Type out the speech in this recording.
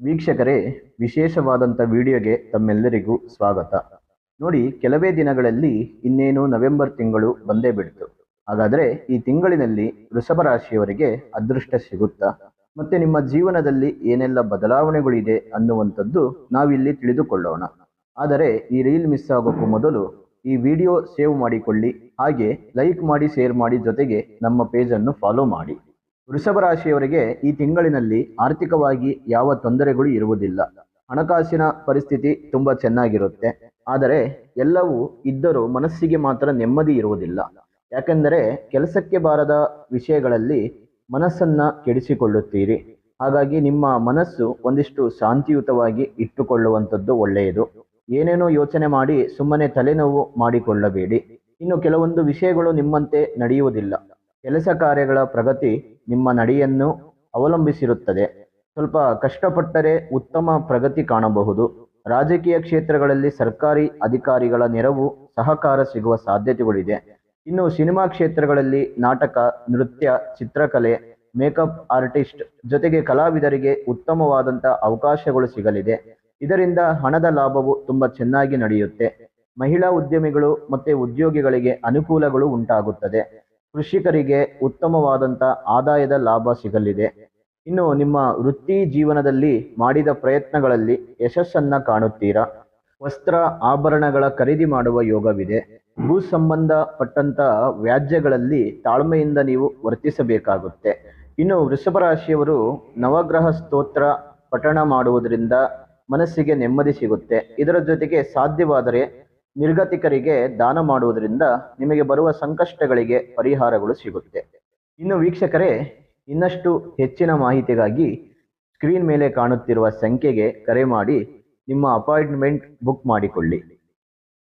ವೀಕ್ಷಕರೇ, ವಿಶೇಷವಾದಂಥ ವಿಡಿಯೋಗೆ ತಮ್ಮೆಲ್ಲರಿಗೂ ಸ್ವಾಗತ. ನೋಡಿ, ಕೆಲವೇ ದಿನಗಳಲ್ಲಿ ಇನ್ನೇನು ನವೆಂಬರ್ ತಿಂಗಳು ಬಂದೇ ಬಿಡ್ತು. ಹಾಗಾದರೆ ಈ ತಿಂಗಳಿನಲ್ಲಿ ವೃಷಭ ರಾಶಿಯವರಿಗೆ ಅದೃಷ್ಟ ಸಿಗುತ್ತಾ? ಮತ್ತೆ ನಿಮ್ಮ ಜೀವನದಲ್ಲಿ ಏನೆಲ್ಲ ಬದಲಾವಣೆಗಳಿದೆ ಅನ್ನುವಂಥದ್ದು ನಾವಿಲ್ಲಿ ತಿಳಿದುಕೊಳ್ಳೋಣ. ಆದರೆ ಈ ರೀಲ್ ಮಿಸ್ ಆಗೋಕ್ಕೂ ಮೊದಲು ಈ ವಿಡಿಯೋ ಸೇವ್ ಮಾಡಿಕೊಳ್ಳಿ. ಹಾಗೆ ಲೈಕ್ ಮಾಡಿ, ಶೇರ್ ಮಾಡಿ ಜೊತೆಗೆ ನಮ್ಮ ಪೇಜನ್ನು ಫಾಲೋ ಮಾಡಿ. ವೃಷಭ ರಾಶಿಯವರಿಗೆ ಈ ತಿಂಗಳಿನಲ್ಲಿ ಆರ್ಥಿಕವಾಗಿ ಯಾವ ತೊಂದರೆಗಳು ಇರುವುದಿಲ್ಲ. ಹಣಕಾಸಿನ ಪರಿಸ್ಥಿತಿ ತುಂಬ ಚೆನ್ನಾಗಿರುತ್ತೆ. ಆದರೆ ಎಲ್ಲವೂ ಇದ್ದರೂ ಮನಸ್ಸಿಗೆ ಮಾತ್ರ ನೆಮ್ಮದಿ ಇರುವುದಿಲ್ಲ. ಯಾಕೆಂದರೆ ಕೆಲಸಕ್ಕೆ ಬಾರದ ವಿಷಯಗಳಲ್ಲಿ ಮನಸ್ಸನ್ನ ಕೆಡಿಸಿಕೊಳ್ಳುತ್ತೀರಿ. ಹಾಗಾಗಿ ನಿಮ್ಮ ಮನಸ್ಸು ಒಂದಿಷ್ಟು ಶಾಂತಿಯುತವಾಗಿ ಇಟ್ಟುಕೊಳ್ಳುವಂಥದ್ದು ಒಳ್ಳೆಯದು. ಏನೇನೋ ಯೋಚನೆ ಮಾಡಿ ಸುಮ್ಮನೆ ತಲೆನೋವು ಮಾಡಿಕೊಳ್ಳಬೇಡಿ. ಇನ್ನು ಕೆಲವೊಂದು ವಿಷಯಗಳು ನಿಮ್ಮಂತೆ ನಡೆಯುವುದಿಲ್ಲ. ಕೆಲಸ ಕಾರ್ಯಗಳ ಪ್ರಗತಿ ನಿಮ್ಮ ನಡೆಯನ್ನು ಅವಲಂಬಿಸಿರುತ್ತದೆ. ಸ್ವಲ್ಪ ಕಷ್ಟಪಟ್ಟರೆ ಉತ್ತಮ ಪ್ರಗತಿ ಕಾಣಬಹುದು. ರಾಜಕೀಯ ಕ್ಷೇತ್ರಗಳಲ್ಲಿ ಸರ್ಕಾರಿ ಅಧಿಕಾರಿಗಳ ನೆರವು, ಸಹಕಾರ ಸಿಗುವ ಸಾಧ್ಯತೆಗಳಿದೆ. ಇನ್ನು ಸಿನಿಮಾ ಕ್ಷೇತ್ರಗಳಲ್ಲಿ ನಾಟಕ, ನೃತ್ಯ, ಚಿತ್ರಕಲೆ, ಮೇಕಪ್ ಆರ್ಟಿಸ್ಟ್ ಜೊತೆಗೆ ಕಲಾವಿದರಿಗೆ ಉತ್ತಮವಾದಂಥ ಅವಕಾಶಗಳು ಸಿಗಲಿದೆ. ಇದರಿಂದ ಹಣದ ಲಾಭವು ತುಂಬ ಚೆನ್ನಾಗಿ ನಡೆಯುತ್ತೆ. ಮಹಿಳಾ ಉದ್ಯಮಿಗಳು ಮತ್ತು ಉದ್ಯೋಗಿಗಳಿಗೆ ಅನುಕೂಲಗಳು ಉಂಟಾಗುತ್ತದೆ. ಕೃಷಿಕರಿಗೆ ಉತ್ತಮವಾದಂಥ ಆದಾಯದ ಲಾಭ ಸಿಗಲಿದೆ. ಇನ್ನು ನಿಮ್ಮ ವೃತ್ತಿ ಜೀವನದಲ್ಲಿ ಮಾಡಿದ ಪ್ರಯತ್ನಗಳಲ್ಲಿ ಯಶಸ್ಸನ್ನ ಕಾಣುತ್ತೀರಾ? ವಸ್ತ್ರ ಆಭರಣಗಳ ಖರೀದಿ ಮಾಡುವ ಯೋಗವಿದೆ. ಭೂ ಸಂಬಂಧಪಟ್ಟಂತ ವ್ಯಾಜ್ಯಗಳಲ್ಲಿ ತಾಳ್ಮೆಯಿಂದ ನೀವು ವರ್ತಿಸಬೇಕಾಗುತ್ತೆ. ಇನ್ನು ವೃಷಭ ರಾಶಿಯವರು ನವಗ್ರಹ ಸ್ತೋತ್ರ ಪಠಣ ಮಾಡುವುದರಿಂದ ಮನಸ್ಸಿಗೆ ನೆಮ್ಮದಿ ಸಿಗುತ್ತೆ. ಇದರ ಜೊತೆಗೆ ಸಾಧ್ಯವಾದರೆ ನಿರ್ಗತಿಕರಿಗೆ ದಾನ ಮಾಡುವುದರಿಂದ ನಿಮಗೆ ಬರುವ ಸಂಕಷ್ಟಗಳಿಗೆ ಪರಿಹಾರಗಳು ಸಿಗುತ್ತೆ ಇನ್ನು ವೀಕ್ಷಕರೇ, ಇನ್ನಷ್ಟು ಹೆಚ್ಚಿನ ಮಾಹಿತಿಗಾಗಿ ಸ್ಕ್ರೀನ್ ಮೇಲೆ ಕಾಣುತ್ತಿರುವ ಸಂಖ್ಯೆಗೆ ಕರೆ ಮಾಡಿ ನಿಮ್ಮ ಅಪಾಯಿಂಟ್ಮೆಂಟ್ ಬುಕ್ ಮಾಡಿಕೊಳ್ಳಿ.